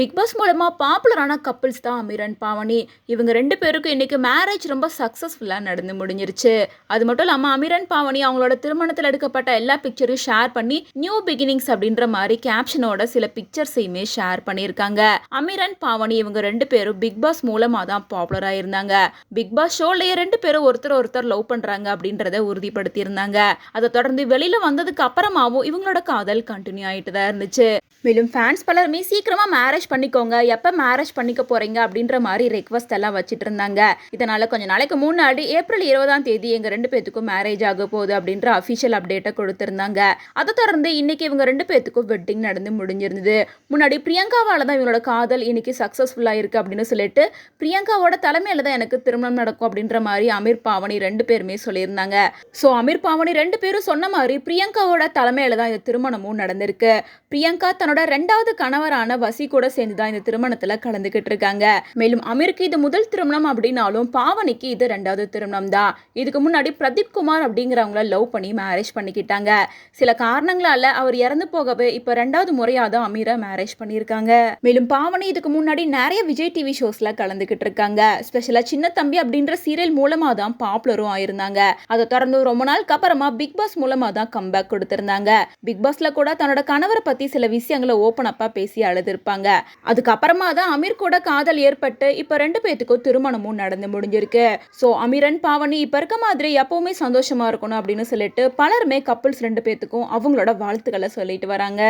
Big pass மூலமாக பாப்புலரான couples தான் அமீரன் பாவனி. இவங்க ரெண்டு பேருக்கும் இன்றைக்கி மேரேஜ் ரொம்ப சக்ஸஸ்ஃபுல்லாக நடந்து முடிஞ்சிருச்சு. அது மட்டும் இல்லாமல் அமீரன் பாவனி அவங்களோட திருமணத்தில் எடுக்கப்பட்ட எல்லா பிக்சரையும் ஷேர் பண்ணி நியூ பிகினிங்ஸ் அப்படின்ற மாதிரி கேப்ஷனோட சில பிக்சர்ஸையுமே ஷேர் பண்ணியிருக்காங்க. அமீரன் பாவனி இவங்க ரெண்டு பேரும் பிக் பாஸ் மூலமாக தான் பாப்புலராக இருந்தாங்க. பிக் பாஸ் ஷோலேயே ரெண்டு பேரும் ஒருத்தர் ஒருத்தர் லவ் பண்ணுறாங்க அப்படின்றத உறுதிப்படுத்தியிருந்தாங்க. அதை தொடர்ந்து வெளியில் வந்ததுக்கு அப்புறமாவும் இவங்களோட காதல் கண்டினியூ ஆகிட்டு தான் இருந்துச்சு. மேலும் ஃபேன்ஸ் பலருமே சீக்கிரமாக மேரேஜ் பண்ணிக்கோங்க. எப்போ மேரேஜ் பண்ணிக்க போகிறீங்க அப்படின்ற மாதிரி ரெக்வஸ்ட் எல்லாம் வச்சுட்டு இருந்தாங்க. இதனால் கொஞ்ச நாளைக்கு முன்னாடி ஏப்ரல் இருபதாம் தேதி எங்கள் ரெண்டு பேத்துக்கும் மேரேஜ் ஆக போகுது அப்படின்ற அஃபிஷியல் அப்டேட்டை கொடுத்துருந்தாங்க. அதை தொடர்ந்து இன்னைக்கு இவங்க ரெண்டு பேத்துக்கும் வெட்டிங் நடந்து முடிஞ்சிருந்தது. முன்னாடி பிரியங்காவால் தான் இவங்களோட காதல் இன்னைக்கு சக்ஸஸ்ஃபுல்லாக இருக்குது அப்படின்னு சொல்லிட்டு பிரியங்காவோட தலைமையில் தான் எனக்கு திருமணம் நடக்கும் அப்படின்ற மாதிரி அமீர் பாவனி ரெண்டு பேருமே சொல்லியிருந்தாங்க. ஸோ அமீர் பாவனி ரெண்டு பேரும் சொன்ன மாதிரி பிரியங்காவோட தலைமையில் தான் இந்த திருமணமும் நடந்திருக்கு. பிரியங்கா தன்னோட ரெண்டாவது கணவரான வசி கூட சேர்ந்து தான் இந்த திருமணத்துல கலந்துக்கிட்டு இருக்காங்க மேலும் அமீருக்கு இது முதல் திருமணம் அப்படின்னாலும் பாவனிக்கு இது ரெண்டாவது திருமணம் தான் இதுக்கு முன்னாடி பிரதீப் குமார் அப்படிங்கிறவங்கள லவ் பண்ணி மேரேஜ் பண்ணிக்கிட்டாங்க. சில காரணங்களால அவர் இறந்து போகவே இப்போ ரெண்டாவது முறையாக தான் அமீரை மேரேஜ் பண்ணியிருக்காங்க. மேலும் பாவனி இதுக்கு முன்னாடி நிறைய விஜய் டிவி ஷோஸ்ல கலந்துக்கிட்டு இருக்காங்க ஸ்பெஷலாக சின்ன தம்பி அப்படின்ற சீரியல் மூலமாக தான் பாப்புலரும் ஆயிருந்தாங்க அதை தொடர்ந்து ரொம்ப நாளுக்கு அப்புறமா பிக் பாஸ் மூலமாக தான் கம்பேக் கொடுத்திருந்தாங்க. பிக் பாஸ்ல கூட தன்னோட கணவரை பத்தி சில விஷயங்களை ஓப்பன் அப்பா பேசி அழுதிருப்பாங்க. அதுக்கப்புறமா தான் அமீர் கூட காதல் ஏற்பட்டு இப்போ ரெண்டு பேத்துக்கும் திருமணமும் நடந்து முடிஞ்சிருக்கு. ஸோ அமீரன் பாவனி இப்போ இருக்க மாதிரி எப்பவுமே சந்தோஷமா இருக்கணும் அப்படின்னு சொல்லிட்டு பலருமே கப்பிள்ஸ் ரெண்டு பேத்துக்கும் அவங்களோட வாழ்த்துக்களை சொல்லிட்டு வராங்க.